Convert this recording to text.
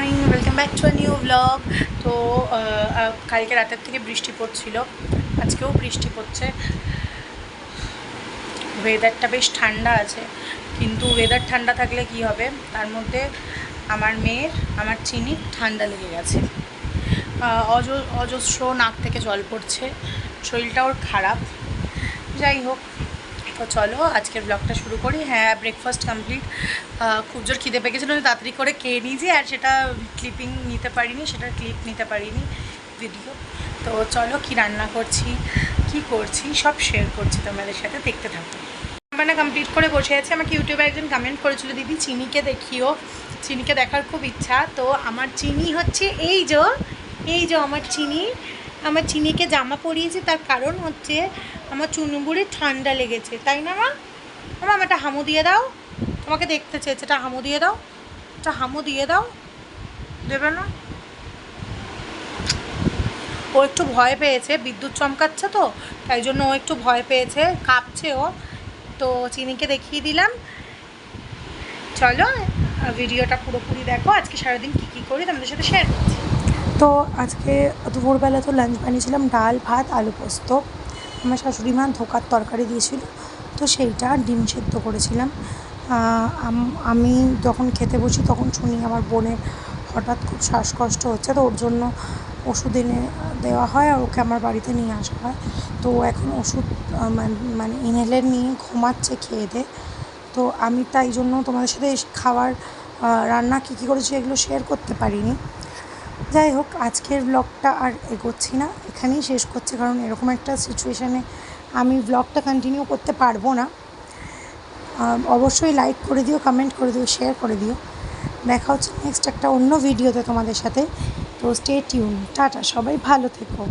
Morning welcome back to new blog তো কালকে রাতের থেকে বৃষ্টি পড়ছিল। আজকেও বৃষ্টি পড়ছে। ওয়েদারটা বেশ ঠান্ডা আছে। কিন্তু ওয়েদার ঠান্ডা থাকলে কি হবে? তার মধ্যে আমার মেয়ের, আমার চিনি ঠান্ডা লেগে গেছে। অজ, অজস্র নাক থেকে জল পড়ছে। শরীরটা ওর খারাপ। যাই হোক তো চলো, আজকের ব্লগটা শুরু করি। হ্যাঁ ব্রেকফাস্ট কমপ্লিট খুব জোর খিদে পেয়ে গেছিল তাড়াতাড়ি করে খেয়ে নিয়েছি আর সেটা ক্লিপিং নিতে পারিনি, সেটা ক্লিপ নিতে পারিনি ভিডিও তো চলো, কি রান্না করছি, কি করছি, সব শেয়ার করছি তোমাদের সাথে, দেখতে থাকো। রান্না কমপ্লিট করে বসে আছি। আমাকে ইউটিউবে একজন কমেন্ট করেছিল, দিদি, চিনিকে দেখিও। চিনিকে দেখার খুব ইচ্ছা। তো আমার চিনি হচ্ছে, এই যে এই যে আমার চিনি আমার চিনিকে জামা পরিয়েছি, তার কারণ হচ্ছে আমার চুনুবুড়ি ঠান্ডা লেগেছে। তাই না, মা? আমার একটা হামু দিয়ে দাও। তোমাকে দেখতে চেয়েছে, এটা হামু দিয়ে দাও। একটা হামু দিয়ে দাও। দেবে না? ও একটু ভয় পেয়েছে, বিদ্যুৎ চমকাচ্ছে তো, তাই জন্য ও একটু ভয় পেয়েছে, কাঁপছে ও। তো চিনিকে দেখিয়ে দিলাম। চলো ভিডিওটা পুরোপুরি দেখো। আজকে সারাদিন কী কী করি তোমাদের সাথে শেয়ার করছি। তো আজকে দুপুরবেলা তো লাঞ্চ বানিয়েছিলাম, ডাল, ভাত, আলু পোস্ত। আমার শাশুড়ি মা ধোকার তরকারি দিয়েছিল, তো সেইটা ডিম সেদ্ধ করেছিলাম। আমি যখন খেতে বসি তখন শুনি আমার বোনের হঠাৎ খুব শ্বাসকষ্ট হচ্ছে, তো ওর জন্য ওষুধ এনে দেওয়া হয় আর ওকে আমার বাড়িতে নিয়ে আসা হয়। তো এখন ওষুধ মানে ইনহেলার নিয়ে ঘুমাচ্ছে খেয়ে দে। তো আমি তাই জন্য তোমাদের সাথে খাবার রান্না কী কী করেছি এগুলো শেয়ার করতে পারিনি। যাই হোক আজকের ব্লগটা আর এগোচ্ছি না। এখানেই শেষ করছি, কারণ এরকম একটা সিচুয়েশানে আমি ব্লগটা কন্টিনিউ করতে পারব না। অবশ্যই লাইক করে দিও কমেন্ট করে দিও শেয়ার করে দিও। দেখা হচ্ছে নেক্সট একটা অন্য ভিডিওতে তোমাদের সাথে। তো স্টে টিউন টাটা, সবাই ভালো থেকো।